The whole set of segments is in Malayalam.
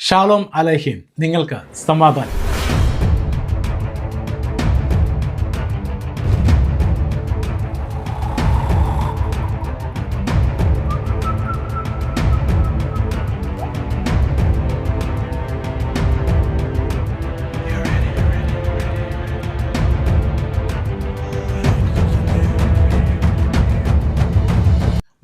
ഷാലോം അലഹിം. നിങ്ങൾക്ക് സമാധാനം.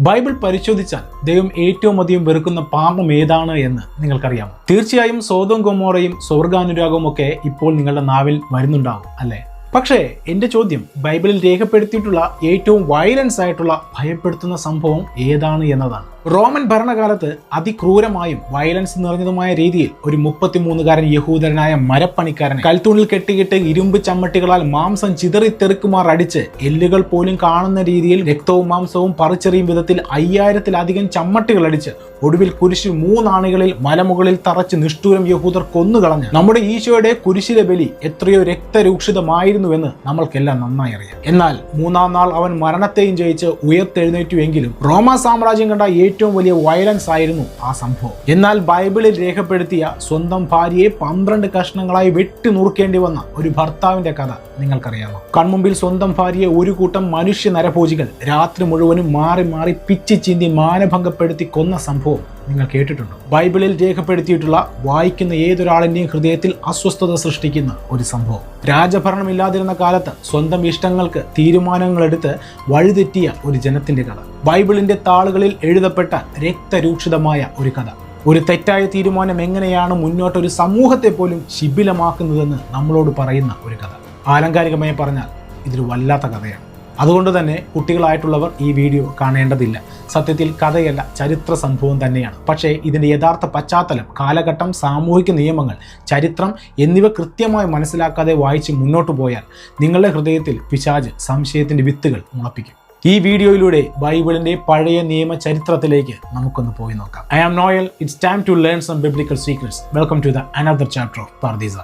ബൈബിൾ പരിശോധിച്ചാൽ ദൈവം ഏറ്റവും അധികം വെറുക്കുന്ന പാപം ഏതാണ് എന്ന് നിങ്ങൾക്കറിയാമോ? തീർച്ചയായും സ്വതവും ഗോമോറയും സ്വർഗാനുരാഗവും ഒക്കെ ഇപ്പോൾ നിങ്ങളുടെ നാവിൽ വരുന്നുണ്ടാവും അല്ലേ? പക്ഷേ എന്റെ ചോദ്യം ബൈബിളിൽ രേഖപ്പെടുത്തിയിട്ടുള്ള ഏറ്റവും വയലൻസ് ആയിട്ടുള്ള ഭയപ്പെടുത്തുന്ന സംഭവം ഏതാണ് എന്നതാണ്. റോമൻ ഭരണകാലത്ത് അതിക്രൂരമായും വയലൻസ് നിറഞ്ഞതുമായ രീതിയിൽ ഒരു മുപ്പത്തിമൂന്നുകാരൻ യഹൂദരനായ മരപ്പണിക്കാരനെ കൽത്തൂണിൽ കെട്ടിയിട്ട് ഇരുമ്പ് ചമ്മട്ടികളാൽ മാംസം ചിതറി തെറുക്കുമാർ അടിച്ച് എല്ലുകൾ പോലും കാണുന്ന രീതിയിൽ രക്തവും മാംസവും പറിച്ചെറിയും വിധത്തിൽ അയ്യായിരത്തിലധികം ചമ്മട്ടികൾ അടിച്ച് ഒടുവിൽ കുരിശ് മൂന്നാണികളിൽ മലമുകളിൽ തറച്ച് നിഷ്ഠൂരം യഹൂദർ കൊന്നുകളഞ്ഞ് നമ്മുടെ ഈശോയുടെ കുരിശിലെ ബലി എത്രയോ രക്തരൂക്ഷിതമായിരുന്നുവെന്ന് നമ്മൾക്കെല്ലാം നന്നായി അറിയാം. എന്നാൽ മൂന്നാം നാൾ അവൻ മരണത്തെയും ജയിച്ച് ഉയർത്തെഴുന്നേറ്റുവെങ്കിലും റോമാ സാമ്രാജ്യം കണ്ട ഏറ്റവും വലിയ വയലൻസ് ആയിരുന്നു ആ സംഭവം. എന്നാൽ ബൈബിളിൽ രേഖപ്പെടുത്തിയ സ്വന്തം ഭാര്യയെ പന്ത്രണ്ട് കഷ്ണങ്ങളായി വെട്ടി നുറുക്കേണ്ടി വന്ന ഒരു ഭർത്താവിന്റെ കഥ നിങ്ങൾക്കറിയാമോ? കൺമുമ്പിൽ സ്വന്തം ഭാര്യയെ ഒരു കൂട്ടം മനുഷ്യ നരഭോജികൾ രാത്രി മുഴുവനും മാറി മാറി പിച്ചി ചീന്തി മാനഭംഗപ്പെടുത്തി കൊന്ന സംഭവം. നിങ്ങൾ കേട്ടിട്ടുണ്ടോ? ബൈബിളിൽ രേഖപ്പെടുത്തിയിട്ടുള്ള വായിക്കുന്ന ഏതൊരാളിന്റെയും ഹൃദയത്തിൽ അസ്വസ്ഥത സൃഷ്ടിക്കുന്ന ഒരു സംഭവം. രാജഭരണമില്ലാതിരുന്ന കാലത്ത് സ്വന്തം ഇഷ്ടങ്ങൾക്ക് തീരുമാനങ്ങളെടുത്ത് വഴിതെറ്റിയ ഒരു ജനത്തിന്റെ കഥ. ബൈബിളിന്റെ താളുകളിൽ എഴുതപ്പെട്ട രക്തരൂക്ഷിതമായ ഒരു കഥ. ഒരു തെറ്റായ തീരുമാനം എങ്ങനെയാണ് മുന്നോട്ട് ഒരു സമൂഹത്തെ പോലും ശിബിലമാക്കുന്നതെന്ന് നമ്മളോട് പറയുന്ന ഒരു കഥ. ആലങ്കാരികമായി പറഞ്ഞാൽ ഇതൊരു വല്ലാത്ത കഥയാണ്. അതുകൊണ്ട് തന്നെ കുട്ടികളായിട്ടുള്ളവർ ഈ വീഡിയോ കാണേണ്ടതില്ല. സത്യത്തിൽ കഥയല്ല ചരിത്ര സംഭവം തന്നെയാണ്. പക്ഷേ ഇതിന്റെ യഥാർത്ഥ പശ്ചാത്തലം കാലഘട്ടം സാമൂഹിക നിയമങ്ങൾ ചരിത്രം എന്നിവ കൃത്യമായി മനസ്സിലാക്കാതെ വായിച്ച് മുന്നോട്ട് പോയാൽ നിങ്ങളുടെ ഹൃദയത്തിൽ പിശാജ് സംശയത്തിന്റെ വിത്തുകൾ മുളപ്പിക്കും. ഈ വീഡിയോയിലൂടെ ബൈബിളിന്റെ പഴയ നിയമ ചരിത്രത്തിലേക്ക് നമുക്കൊന്ന് പോയി നോക്കാം. I am Noel it's time to learn some biblical secrets welcome to the another chapter of Pardeesa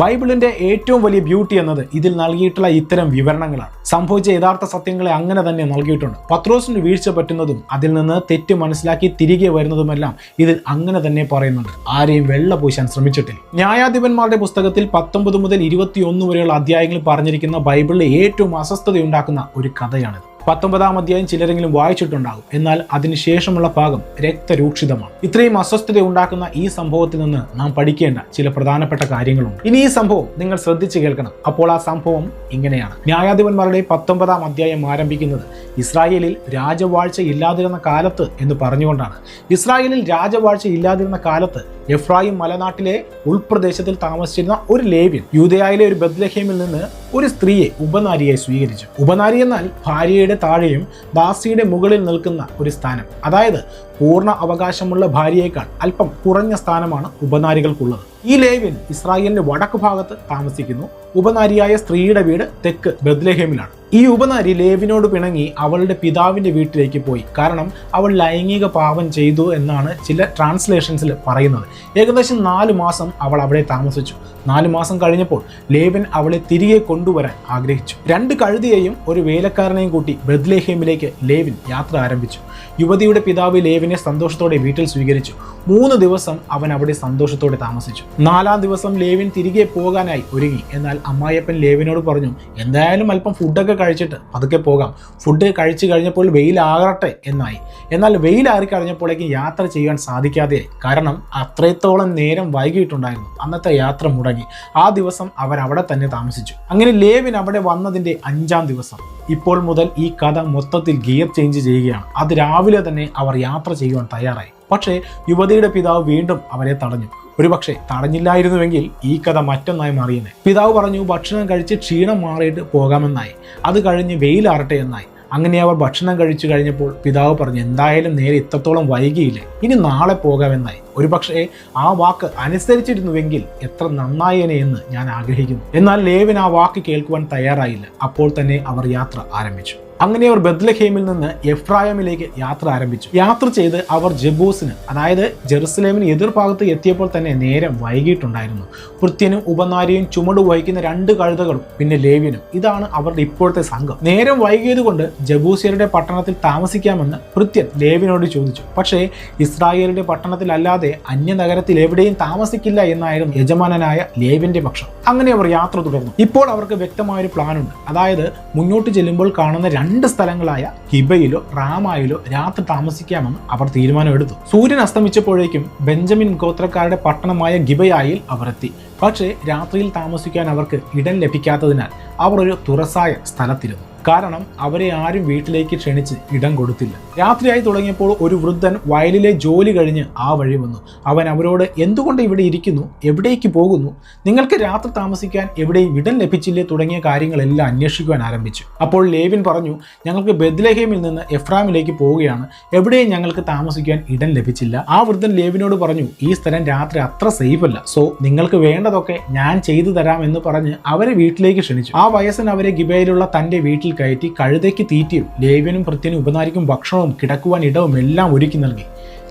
ബൈബിളിന്റെ ഏറ്റവും വലിയ ബ്യൂട്ടി എന്നത് ഇതിൽ നൽകിയിട്ടുള്ള ഇത്തരം വിവരണങ്ങളാണ്. സംഭവിച്ച യഥാർത്ഥ സത്യങ്ങളെ അങ്ങനെ തന്നെ നൽകിയിട്ടുണ്ട്. പത്രോസിന് വീഴ്ച പറ്റുന്നതും അതിൽ നിന്ന് തെറ്റ് മനസ്സിലാക്കി തിരികെ വരുന്നതുമെല്ലാം ഇതിൽ അങ്ങനെ തന്നെ പറയുന്നുണ്ട്. ആരെയും വെള്ള പൂശാൻ ശ്രമിച്ചിട്ടില്ല. ന്യായാധിപന്മാരുടെ പുസ്തകത്തിൽ പത്തൊമ്പത് മുതൽ ഇരുപത്തിയൊന്ന് വരെയുള്ള അധ്യായങ്ങളിൽ പറഞ്ഞിരിക്കുന്ന ബൈബിളിലെ ഏറ്റവും അസ്വസ്ഥതയുണ്ടാക്കുന്ന ഒരു കഥയാണിത്. പത്തൊമ്പതാം അധ്യായം ചിലരെങ്കിലും വായിച്ചിട്ടുണ്ടാകും. എന്നാൽ അതിനുശേഷമുള്ള ഭാഗം രക്തരൂക്ഷിതമാണ്. ഇത്രയും അസ്വസ്ഥത ഉണ്ടാക്കുന്ന ഈ സംഭവത്തിൽ നിന്ന് നാം പഠിക്കേണ്ട ചില പ്രധാനപ്പെട്ട കാര്യങ്ങളുണ്ട്. ഇനി ഈ സംഭവം നിങ്ങൾ ശ്രദ്ധിച്ചു കേൾക്കണം. അപ്പോൾ ആ സംഭവം ഇങ്ങനെയാണ്. ന്യായാധിപന്മാരുടെ പത്തൊമ്പതാം അധ്യായം ആരംഭിക്കുന്നത് ഇസ്രായേലിൽ രാജവാഴ്ച ഇല്ലാതിരുന്ന കാലത്ത് എന്ന് പറഞ്ഞുകൊണ്ടാണ്. ഇസ്രായേലിൽ രാജവാഴ്ച ഇല്ലാതിരുന്ന കാലത്ത് എഫ്രായിം മലനാട്ടിലെ ഉൾപ്രദേശത്തിൽ താമസിച്ചിരുന്ന ഒരു ലേവ്യൻ യൂതയായിലെ ഒരു ബദ്ലഹേമിൽ നിന്ന് ഒരു സ്ത്രീയെ ഉപനാരിയായി സ്വീകരിച്ചു. ഉപനാരി എന്നാൽ ഭാര്യയുടെ താഴെയും ദാസിയുടെ മുകളിൽ നിൽക്കുന്ന ഒരു സ്ഥാനം. അതായത് പൂർണ അവകാശമുള്ള ഭാര്യയേക്കാൾ അല്പം കുറഞ്ഞ സ്ഥാനമാണ് ഉപനാരികൾക്കുള്ളത്. ഈ ലേവ്യൻ ഇസ്രായേലിന്റെ വടക്ക് ഭാഗത്ത് താമസിക്കുന്നു. ഉപനാരിയായ സ്ത്രീയുടെ വീട് തെക്ക് ബദ്ലഹേമിലാണ് ഈ ഉപനാരി ലേവിനോട് പിണങ്ങി അവളുടെ പിതാവിന്റെ വീട്ടിലേക്ക് പോയി. കാരണം അവൾ ലൈംഗിക പാവം ചെയ്തു എന്നാണ് ചില ട്രാൻസ്ലേഷൻസിൽ പറയുന്നത്. ഏകദേശം നാല് മാസം അവൾ അവിടെ താമസിച്ചു. നാല് മാസം കഴിഞ്ഞപ്പോൾ ലേവൻ അവളെ തിരികെ കൊണ്ടുവരാൻ ആഗ്രഹിച്ചു. രണ്ട് കഴുതിയെയും ഒരു വേലക്കാരനെയും കൂട്ടി ബദ്ലേഹേമിലേക്ക് ലേവിൻ യാത്ര ആരംഭിച്ചു. യുവതിയുടെ പിതാവ് ലേവിനെ സന്തോഷത്തോടെ വീട്ടിൽ സ്വീകരിച്ചു. മൂന്ന് ദിവസം അവൻ അവിടെ സന്തോഷത്തോടെ താമസിച്ചു. നാലാം ദിവസം ലേവിൻ തിരികെ പോകാനായി ഒരുങ്ങി. എന്നാൽ അമ്മായിയപ്പൻ ലേവിനോട് പറഞ്ഞു എന്തായാലും അല്പം ഫുഡൊക്കെ കഴിച്ചിട്ട് അതൊക്കെ പോകാം. ഫുഡ് കഴിച്ചു കഴിഞ്ഞപ്പോൾ വെയിലാകട്ടെ എന്നായി. എന്നാൽ വെയിലാറി കഴിഞ്ഞപ്പോഴേക്കും യാത്ര ചെയ്യാൻ സാധിക്കാതെ കാരണം അത്രത്തോളം നേരം വൈകിയിട്ടുണ്ടായിരുന്നു. അന്നത്തെ യാത്ര മുടങ്ങി. ആ ദിവസം അവൻ അവിടെ തന്നെ താമസിച്ചു. അങ്ങനെ ലേവിൻ അവിടെ വന്നതിന്റെ അഞ്ചാം ദിവസം. ഇപ്പോൾ മുതൽ ഈ കഥ മൊത്തത്തിൽ ഗിയർ ചേഞ്ച് ചെയ്യുകയാണ്. അത് രാവിലെ തന്നെ അവർ യാത്ര ചെയ്യുവാൻ തയ്യാറായി. പക്ഷേ യുവതിയുടെ പിതാവ് വീണ്ടും അവരെ തടഞ്ഞു. ഒരുപക്ഷെ തടഞ്ഞില്ലായിരുന്നുവെങ്കിൽ ഈ കഥ മറ്റൊന്നായി മാറിയെന്നെ. പിതാവ് പറഞ്ഞു ഭക്ഷണം കഴിച്ച് ക്ഷീണം മാറിയിട്ട് പോകാമെന്നായി. അത് കഴിഞ്ഞ് വെയിലാറട്ടെ എന്നായി. അങ്ങനെ അവർ ഭക്ഷണം കഴിച്ചു കഴിഞ്ഞപ്പോൾ പിതാവ് പറഞ്ഞു എന്തായാലും നേരെ ഇത്രത്തോളം വൈകിയില്ലേ. ഇനി നാളെ പോകാമെന്നായി. ഒരുപക്ഷേ ആ വാക്ക് അനുസരിച്ചിരുന്നുവെങ്കിൽ എത്ര നന്നായേനെ എന്ന് ഞാൻ ആഗ്രഹിക്കുന്നു. എന്നാൽ ലേവിൻ ആ വാക്ക് കേൾക്കുവാൻ തയ്യാറായില്ല. അപ്പോൾ തന്നെ അവർ യാത്ര ആരംഭിച്ചു. അങ്ങനെ അവർ ബദ്ലഹേമിൽ നിന്ന് എഫ്രായമിലേക്ക് യാത്ര ആരംഭിച്ചു. യാത്ര ചെയ്ത് അവർ ജബൂസിന് അതായത് ജെറുസലേമിന് എതിർഭാഗത്ത് എത്തിയപ്പോൾ തന്നെ നേരം വൈകിട്ടുണ്ടായിരുന്നു കൃത്യനും ഉപനാരിയും ചുമട് വഹിക്കുന്ന രണ്ട് കഴുതകളും പിന്നെ ലേവ്യനും. ഇതാണ് അവരുടെ ഇപ്പോഴത്തെ സംഘം. നേരം വൈകിയത് കൊണ്ട് ജബൂസിയരുടെ പട്ടണത്തിൽ താമസിക്കാമെന്ന് കൃത്യൻ ലേവിനോട് ചോദിച്ചു. പക്ഷേ ഇസ്രായേലിന്റെ പട്ടണത്തിലല്ലാതെ അന്യനഗരത്തിൽ എവിടെയും താമസിക്കില്ല എന്നായിരുന്നു യജമാനനായ ലേവിന്റെ പക്ഷം. അങ്ങനെ അവർ യാത്ര തുടർന്നു. ഇപ്പോൾ അവർക്ക് വ്യക്തമായ വ്യക്തമായൊരു പ്ലാനുണ്ട് അതായത് മുന്നോട്ട് ചെല്ലുമ്പോൾ കാണുന്ന രണ്ട് സ്ഥലങ്ങളായ ഹിബയിലോ റാമായിലോ രാത്രി താമസിക്കാമെന്ന് അവർ തീരുമാനമെടുത്തു. സൂര്യൻ അസ്തമിച്ചപ്പോഴേക്കും ബെഞ്ചമിൻ ഗോത്രക്കാരുടെ പട്ടണമായ ഗിബയായിൽ അവർ എത്തി പക്ഷേ രാത്രിയിൽ താമസിക്കാൻ അവർക്ക് ഇടം ലഭിക്കാത്തതിനാൽ അവർ ഒരു തുറസായ സ്ഥലത്തിരുന്നു. കാരണം അവരെ ആരും വീട്ടിലേക്ക് ക്ഷണിച്ച് ഇടം കൊടുത്തില്ല. രാത്രിയായി തുടങ്ങിയപ്പോൾ ഒരു വൃദ്ധൻ വയലിലെ ജോലി കഴിഞ്ഞ് ആ വഴി വന്നു. അവൻ അവരോട് എന്തുകൊണ്ട് ഇവിടെ ഇരിക്കുന്നു? എവിടേക്ക് പോകുന്നു? നിങ്ങൾക്ക് രാത്രി താമസിക്കാൻ എവിടെയും ഇടം ലഭിച്ചില്ലേ? തുടങ്ങിയ കാര്യങ്ങളെല്ലാം അന്വേഷിക്കുവാൻ ആരംഭിച്ചു. അപ്പോൾ ലേവിൻ പറഞ്ഞു ഞങ്ങൾക്ക് ബദ്ലഹേമിൽ നിന്ന് എഫ്രാമിലേക്ക് പോവുകയാണ്. എവിടെയും ഞങ്ങൾക്ക് താമസിക്കാൻ ഇടം ലഭിച്ചില്ല. ആ വൃദ്ധൻ ലേവിനോട് പറഞ്ഞു ഈ സ്ഥലം രാത്രി അത്ര സേഫ് അല്ല സോ നിങ്ങൾക്ക് വേണ്ടതൊക്കെ ഞാൻ ചെയ്തു തരാം എന്ന് പറഞ്ഞ് അവരെ വീട്ടിലേക്ക് ക്ഷണിച്ചു. ആ വയസ്സൻ അവരെ ഗിബയിലുള്ള തന്റെ വീട്ടിൽ കയറ്റി കഴുതയ്ക്ക് തീറ്റയും ലേവ്യനും പ്രത്യനും ഉപനാരിക്കും ഭക്ഷണവും കിടക്കുവാൻ ഇടവും എല്ലാം ഒരുക്കി നൽകി.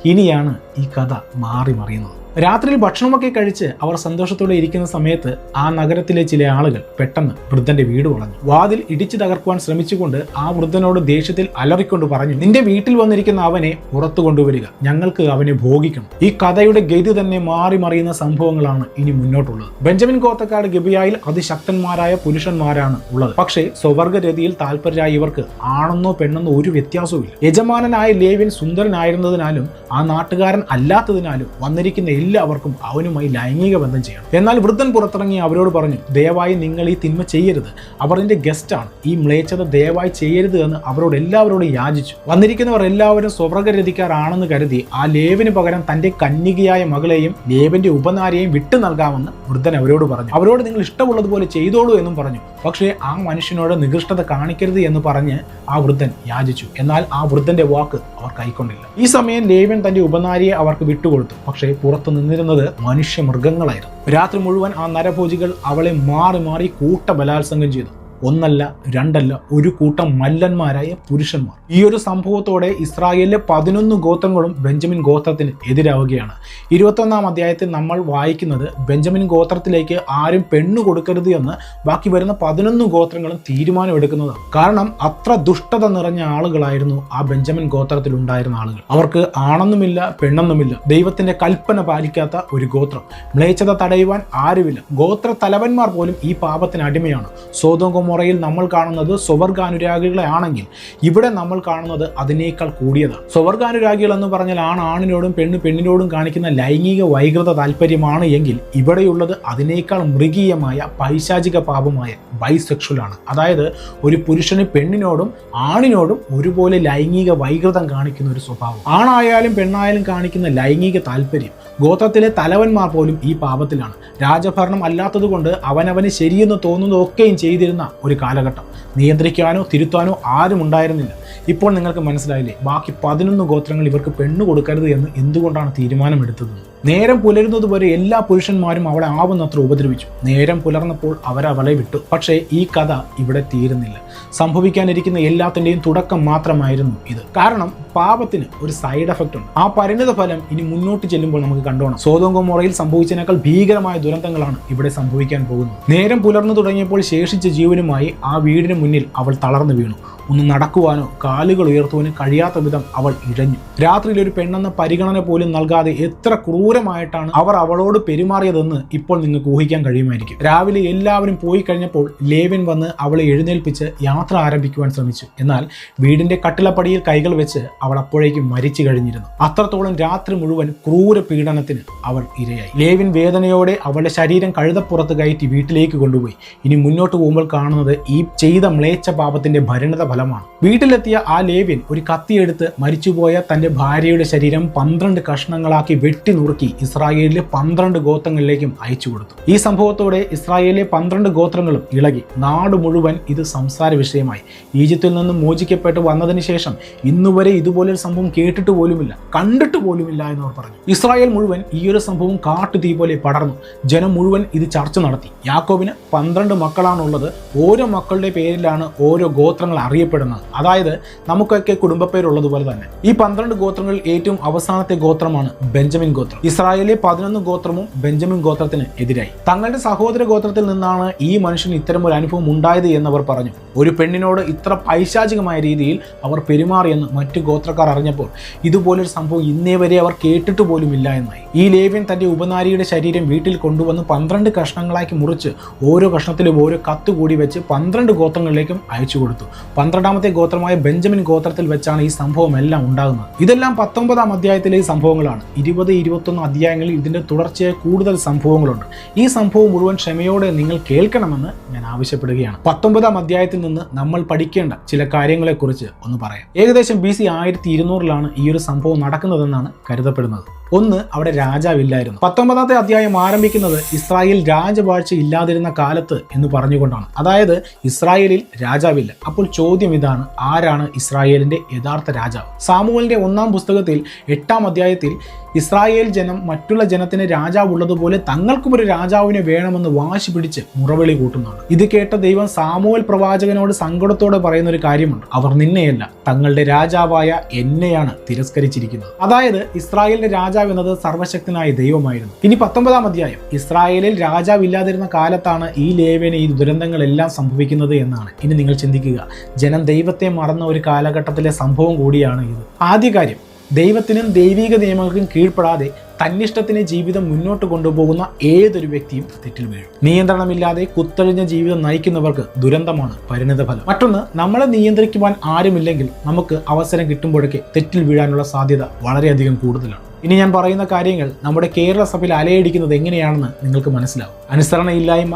ഇനിയാണ് ഈ കഥ മാറി മറിയുന്നത്. രാത്രിയിൽ ഭക്ഷണമൊക്കെ കഴിച്ച് അവർ സന്തോഷത്തോടെ ഇരിക്കുന്ന സമയത്ത് ആ നഗരത്തിലെ ചില ആളുകൾ പെട്ടെന്ന് വൃദ്ധന്റെ വീട് വളഞ്ഞു. വാതിൽ ഇടിച്ചു തകർക്കുവാൻ ശ്രമിച്ചുകൊണ്ട് ആ വൃദ്ധനോട് ദേഷ്യത്തിൽ അലറിക്കൊണ്ട് പറഞ്ഞു നിന്റെ വീട്ടിൽ വന്നിരിക്കുന്ന അവനെ പുറത്തു കൊണ്ടുവരിക. ഞങ്ങൾക്ക് അവനെ ഭോഗിക്കണം. ഈ കഥയുടെ ഗതി തന്നെ മാറി മറിയുന്ന സംഭവങ്ങളാണ് ഇനി മുന്നോട്ടുള്ളത്. ബെഞ്ചമിൻ കോത്തക്കാട് ഗബിയായിൽ അതിശക്തന്മാരായ പുരുഷന്മാരാണ് ഉള്ളത്. പക്ഷേ സ്വവർഗരതിയിൽ താല്പര്യരായ ഇവർക്ക് ആണെന്നോ പെണ്ണെന്നോ ഒരു വ്യത്യാസവും യജമാനനായ ലേവ്യൻ സുന്ദരനായിരുന്നതിനാലും ആ നാട്ടുകാരൻ അല്ലാത്തതിനാലും വന്നിരിക്കുന്ന എല്ലാവർക്കും അവനുമായി ലൈംഗിക ബന്ധം ചെയ്യണം. എന്നാൽ വൃദ്ധൻ പുറത്തിറങ്ങി അവരോട് പറഞ്ഞു ദയവായി നിങ്ങൾ ഈ തിന്മ ചെയ്യരുത്. അവർ എന്റെ ഗസ്റ്റാണ് ഈ മ്ലേച്ഛത ദയവായി ചെയ്യരുത് എന്ന് അവരോട് എല്ലാവരോടും യാചിച്ചു. വന്നിരിക്കുന്നവർ എല്ലാവരും സ്വർഗരതിക്കാരാണെന്ന് കരുതി ആ ലേവിന് പകരം തന്റെ കന്യകയായ മകളെയും ലേവിന്റെ ഉപനാരിയെയും വിട്ടു നൽകാമെന്ന് വൃദ്ധൻ അവരോട് പറഞ്ഞു. അവരോട് നിങ്ങൾ ഇഷ്ടമുള്ളതുപോലെ ചെയ്തോളൂ എന്നും പറഞ്ഞു. പക്ഷേ ആ മനുഷ്യനോട് നികൃഷ്ടത കാണിക്കരുത് എന്ന് പറഞ്ഞ് ആ വൃദ്ധൻ യാചിച്ചു. എന്നാൽ ആ വൃദ്ധന്റെ വാക്ക് അവർ കൈക്കൊണ്ടില്ല. ഈ സമയം ലേവൻ തന്റെ ഉപനാരിയെ അവർക്ക് വിട്ടുകൊടുത്തു. പക്ഷേ പുറത്തു നിന്നിരുന്നത് മനുഷ്യ മൃഗങ്ങളായിരുന്നു രാത്രി മുഴുവൻ ആ നരഭോജികൾ അവളെ മാറി മാറി കൂട്ട ബലാത്സംഗം ചെയ്തു. ഒന്നല്ല രണ്ടല്ല ഒരു കൂട്ടം മല്ലന്മാരായ പുരുഷന്മാർ. ഈ ഒരു സംഭവത്തോടെ ഇസ്രായേലിലെ പതിനൊന്ന് ഗോത്രങ്ങളും ബെഞ്ചമിൻ ഗോത്രത്തിന് എതിരാവുകയാണ്. ഇരുപത്തൊന്നാം അധ്യായത്തിൽ നമ്മൾ വായിക്കുന്നത് ബെഞ്ചമിൻ ഗോത്രത്തിലേക്ക് ആരും പെണ്ണു കൊടുക്കരുത് എന്ന് ബാക്കി വരുന്ന പതിനൊന്ന് ഗോത്രങ്ങളും തീരുമാനമെടുക്കുന്നതാണ് കാരണം അത്ര ദുഷ്ടത നിറഞ്ഞ ആളുകളായിരുന്നു ആ ബെഞ്ചമിൻ ഗോത്രത്തിൽ ഉണ്ടായിരുന്ന ആളുകൾ. അവർക്ക് ആണെന്നുമില്ല പെണ്ണെന്നുമില്ല. ദൈവത്തിന്റെ കൽപ്പന പാലിക്കാത്ത ഒരു ഗോത്രം. മ്ലേച്ഛത തടയുവാൻ ആരുമില്ല. ഗോത്ര തലവന്മാർ പോലും ഈ പാപത്തിന് അടിമയാണ്. സ്വതം മുറയിൽ നമ്മൾ കാണുന്നത് സ്വവർഗാനുരാഗികളെ ആണെങ്കിൽ ഇവിടെ നമ്മൾ കാണുന്നത് അതിനേക്കാൾ കൂടിയതാണ്. സ്വവർഗാനുരാഗികൾ എന്ന് പറഞ്ഞാൽ ആണ് ആണിനോടും പെണ്ണ് പെണ്ണിനോടും കാണിക്കുന്ന ലൈംഗിക വൈകൃത താല്പര്യമാണ് എങ്കിൽ ഇവിടെയുള്ളത് അതിനേക്കാൾ മൃഗീയമായ പൈശാചിക പാപമായ ആണ്. അതായത് ഒരു പുരുഷന് പെണ്ണിനോടും ആണിനോടും ഒരുപോലെ ലൈംഗിക വൈകൃതം കാണിക്കുന്ന ഒരു സ്വഭാവം. ആണായാലും പെണ്ണായാലും കാണിക്കുന്ന ലൈംഗിക താല്പര്യം ഗോത്രത്തിലെ തലവന്മാർ പോലും ഈ പാപത്തിലാണ്. രാജഭരണം അല്ലാത്തതുകൊണ്ട് അവനവന് ശരിയെന്ന് തോന്നുന്നതൊക്കെയും ചെയ്തിരുന്ന ഒരു കാലഘട്ടം. നിയന്ത്രിക്കാനോ തിരുത്താനോ ആരും ഉണ്ടായിരുന്നില്ല. ഇപ്പോൾ നിങ്ങൾക്ക് മനസ്സിലായില്ലേ? ബാക്കി പതിനൊന്ന് ഗോത്രങ്ങൾ ഇവർക്ക് പെണ്ണു കൊടുക്കരുത് എന്ന് എന്തുകൊണ്ടാണ് തീരുമാനമെടുത്തത്? നേരം പുലരുന്നത് വരെ എല്ലാ പുരുഷന്മാരും അവളെ ആവുന്നത്ര ഉപദ്രവിച്ചു. നേരം പുലർന്നപ്പോൾ അവരവളെ വിട്ടു. പക്ഷേ ഈ കഥ ഇവിടെ തീരുന്നില്ല. സംഭവിക്കാനിരിക്കുന്ന എല്ലാത്തിന്റെയും തുടക്കം മാത്രമായിരുന്നു ഇത്. കാരണം പാപത്തിന് ഒരു സൈഡ് എഫക്റ്റ് ഉണ്ട്. ആ പരിണിത ഫലം ഇനി മുന്നോട്ട് ചെല്ലുമ്പോൾ നമുക്ക് കണ്ടോണം. സോതോങ്കോമോറയിൽ സംഭവിച്ചതിനേക്കാൾ ഭീകരമായ ദുരന്തങ്ങളാണ് ഇവിടെ സംഭവിക്കാൻ പോകുന്നത്. നേരം പുലർന്നു തുടങ്ങിയപ്പോൾ ശേഷിച്ച ജീവനുമായി ആ വീടിന് മുന്നിൽ അവൾ തളർന്നു വീണു. ഒന്ന് നടക്കുവാനോ കാലുകൾ ഉയർത്തുവാനോ കഴിയാത്ത വിധം അവൾ ഇഴഞ്ഞു. രാത്രിയിൽ ഒരു പെണ്ണെന്ന പരിഗണന പോലും നൽകാതെ എത്ര ക്രൂരമായിട്ടാണ് അവർ അവളോട് പെരുമാറിയതെന്ന് ഇപ്പോൾ നിങ്ങൾക്ക് ഊഹിക്കാൻ കഴിയുമായിരിക്കും. രാവിലെ എല്ലാവരും പോയി കഴിഞ്ഞപ്പോൾ ലേവിൻ വന്ന് അവളെ എഴുന്നേൽപ്പിച്ച് യാത്ര ആരംഭിക്കുവാൻ ശ്രമിച്ചു. എന്നാൽ വീടിന്റെ കട്ടിലപ്പടിയിൽ കൈകൾ വെച്ച് അവൾ അപ്പോഴേക്കും മരിച്ചു കഴിഞ്ഞിരുന്നു. അത്രത്തോളം രാത്രി മുഴുവൻ ക്രൂര പീഡനത്തിന് അവൾ ഇരയായി. ലേവിൻ വേദനയോടെ അവളുടെ ശരീരം കഴുതപ്പുറത്ത് കയറ്റി വീട്ടിലേക്ക് കൊണ്ടുപോയി. ഇനി മുന്നോട്ട് പോകുമ്പോൾ കാണുന്നത് ഈ ചെയ്ത മ്ലേച്ഛ പാപത്തിന്റെ ഭരണത ഫലമാണ് വീട്ടിലെത്തിയ ആ ലേവ്യൻ ഒരു കത്തിയെടുത്ത് മരിച്ചുപോയ തന്റെ ഭാര്യയുടെ ശരീരം പന്ത്രണ്ട് കഷ്ണങ്ങളാക്കി വെട്ടി നുറുക്കി ഇസ്രായേലിലെ പന്ത്രണ്ട് ഗോത്രങ്ങളിലേക്കും അയച്ചു കൊടുത്തു. ഈ സംഭവത്തോടെ ഇസ്രായേലിലെ പന്ത്രണ്ട് ഗോത്രങ്ങളും ഇളകി. നാട് മുഴുവൻ ഇത് സംസാര വിഷയമായി. ഈജിപ്തിൽ നിന്നും മോചിക്കപ്പെട്ട് വന്നതിന് ശേഷം ഇന്നുവരെ ഇതുപോലൊരു സംഭവം കേട്ടിട്ട് പോലുമില്ല കണ്ടിട്ട് പോലുമില്ല എന്നവർ പറഞ്ഞു. ഇസ്രായേൽ മുഴുവൻ ഈ ഒരു സംഭവം കാട്ടുതീ പോലെ പടർന്നു. ജനം മുഴുവൻ ഇത് ചർച്ച നടത്തി. യാക്കോബിന് പന്ത്രണ്ട് മക്കളാണുള്ളത്. ഓരോ മക്കളുടെ പേരിലാണ് ഓരോ ഗോത്രങ്ങൾ അറിയപ്പെടുന്നത്. അതായത് നമുക്കൊക്കെ കുടുംബപ്പേരുള്ളതുപോലെ തന്നെ. ഈ പന്ത്രണ്ട് ഗോത്രങ്ങളിൽ ഏറ്റവും അവസാനത്തെ ഗോത്രമാണ് ബെഞ്ചമിൻ ഗോത്രം. ഇസ്രായേലിലെ പതിനൊന്ന് ഗോത്രവും ബെഞ്ചമിൻ ഗോത്രത്തിന് എതിരായി. തങ്ങളുടെ സഹോദര ഗോത്രത്തിൽ നിന്നാണ് ഈ മനുഷ്യന് ഇത്തരം ഒരു അനുഭവം ഉണ്ടായത് എന്നവർ പറഞ്ഞു. ഒരു പെണ്ണിനോട് ഇത്ര പൈശാചികമായ രീതിയിൽ അവർ പെരുമാറിയെന്ന് മറ്റു ഗോത്രക്കാർ അറിഞ്ഞപ്പോൾ ഇതുപോലൊരു സംഭവം ഇന്നേ വരെ അവർ കേട്ടിട്ട് പോലും ഇല്ല എന്നായി. ഈ ലേവ്യൻ തന്റെ ഉപനാരിയുടെ ശരീരം വീട്ടിൽ കൊണ്ടുവന്ന് പന്ത്രണ്ട് കഷ്ണങ്ങളാക്കി മുറിച്ച് ഓരോ കഷ്ണത്തിലും ഓരോ കത്ത് കൂടി വെച്ച് പന്ത്രണ്ട് ഗോത്രങ്ങളിലേക്കും അയച്ചു കൊടുത്തു. പന്ത്രണ്ടാമത്തെ ഗോത്രമായ ബെഞ്ചമിൻ ഗോത്രത്തിൽ വെച്ചാണ് ഈ സംഭവം എല്ലാം ഉണ്ടാകുന്നത്. ഇതെല്ലാം പത്തൊമ്പതാം അധ്യായത്തിലെ സംഭവങ്ങളാണ്. ഇരുപത് ഇരുപത്തൊന്ന് അധ്യായങ്ങളിൽ ഇതിന്റെ തുടർച്ചയായ കൂടുതൽ സംഭവങ്ങളുണ്ട്. ഈ സംഭവം മുഴുവൻ ക്ഷമയോടെ നിങ്ങൾ കേൾക്കണമെന്ന് ഞാൻ ആവശ്യപ്പെടുകയാണ്. പത്തൊമ്പതാം അധ്യായത്തിൽ നിന്ന് നമ്മൾ പഠിക്കേണ്ട ചില കാര്യങ്ങളെക്കുറിച്ച് ഒന്ന് പറയാം. ഏകദേശം ബി സി ആയിരത്തി ഇരുന്നൂറിലാണ് ഈ ഒരു സംഭവം നടക്കുന്നതെന്നാണ് കരുതപ്പെടുന്നത്. ഒന്ന് അവിടെ രാജാവില്ലായിരുന്നു. പത്തൊമ്പതാമത്തെ അധ്യായം ആരംഭിക്കുന്നത് ഇസ്രായേൽ രാജവാഴ്ച ഇല്ലാതിരുന്ന കാലത്ത് എന്ന് പറഞ്ഞുകൊണ്ടാണ്. അതായത് ഇസ്രായേലിൽ രാജാവില്ല. അപ്പോൾ ചോദ്യം ഇതാണ് ആരാണ് ഇസ്രായേലിന്റെ യഥാർത്ഥ രാജാവ്? സാമുവലിന്റെ ഒന്നാം പുസ്തകത്തിൽ എട്ടാം അധ്യായത്തിൽ ഇസ്രായേൽ ജനം മറ്റുള്ള ജനത്തിന് രാജാവുള്ളതുപോലെ തങ്ങൾക്കും ഒരു രാജാവിനെ വേണമെന്ന് വാശി പിടിച്ച് മുറവിളി കൂട്ടുന്നുണ്ട് ഇത് കേട്ട ദൈവം സാമൂഹൽ പ്രവാചകനോട് സങ്കടത്തോടെ പറയുന്ന ഒരു കാര്യമുണ്ട്. അവർ നിന്നെയല്ല തങ്ങളുടെ രാജാവായ എന്നെയാണ് തിരസ്കരിച്ചിരിക്കുന്നത്. അതായത് ഇസ്രായേലിന്റെ രാജാവ് എന്നത് സർവശക്തനായ ദൈവമായിരുന്നു. ഇനി പത്തൊമ്പതാം അധ്യായം. ഇസ്രായേലിൽ രാജാവ് ഇല്ലാതിരുന്ന കാലത്താണ് ഈ ലേവന ഈ ദുരന്തങ്ങളെല്ലാം സംഭവിക്കുന്നത് എന്നാണ്. ഇനി നിങ്ങൾ ചിന്തിക്കുക. ജനം ദൈവത്തെ മറന്ന ഒരു കാലഘട്ടത്തിലെ സംഭവം കൂടിയാണ് ഇത്. ആദ്യ കാര്യം. ദൈവത്തിനും ദൈവിക നിയമങ്ങൾക്കും കീഴ്പ്പെടാതെ തന്നിഷ്ടത്തിന് ജീവിതം മുന്നോട്ട് കൊണ്ടുപോകുന്ന ഏതൊരു വ്യക്തിയും തെറ്റിൽ വീഴും. നിയന്ത്രണമില്ലാതെ കുത്തഴിഞ്ഞ ജീവിതം നയിക്കുന്നവർക്ക് ദുരന്തമാണ് പരിണിതഫലം മറ്റൊന്ന് നമ്മളെ നിയന്ത്രിക്കുവാൻ ആരുമില്ലെങ്കിൽ നമുക്ക് അവസരം കിട്ടുമ്പോഴൊക്കെ തെറ്റിൽ വീഴാനുള്ള സാധ്യത വളരെയധികം കൂടുതലാണ്. ഇനി ഞാൻ പറയുന്ന കാര്യങ്ങൾ നമ്മുടെ കേരള സഭയിൽ അലയടിക്കുന്നത് എങ്ങനെയാണെന്ന് നിങ്ങൾക്ക് മനസ്സിലാവും. അനുസരണയില്ലായ്മ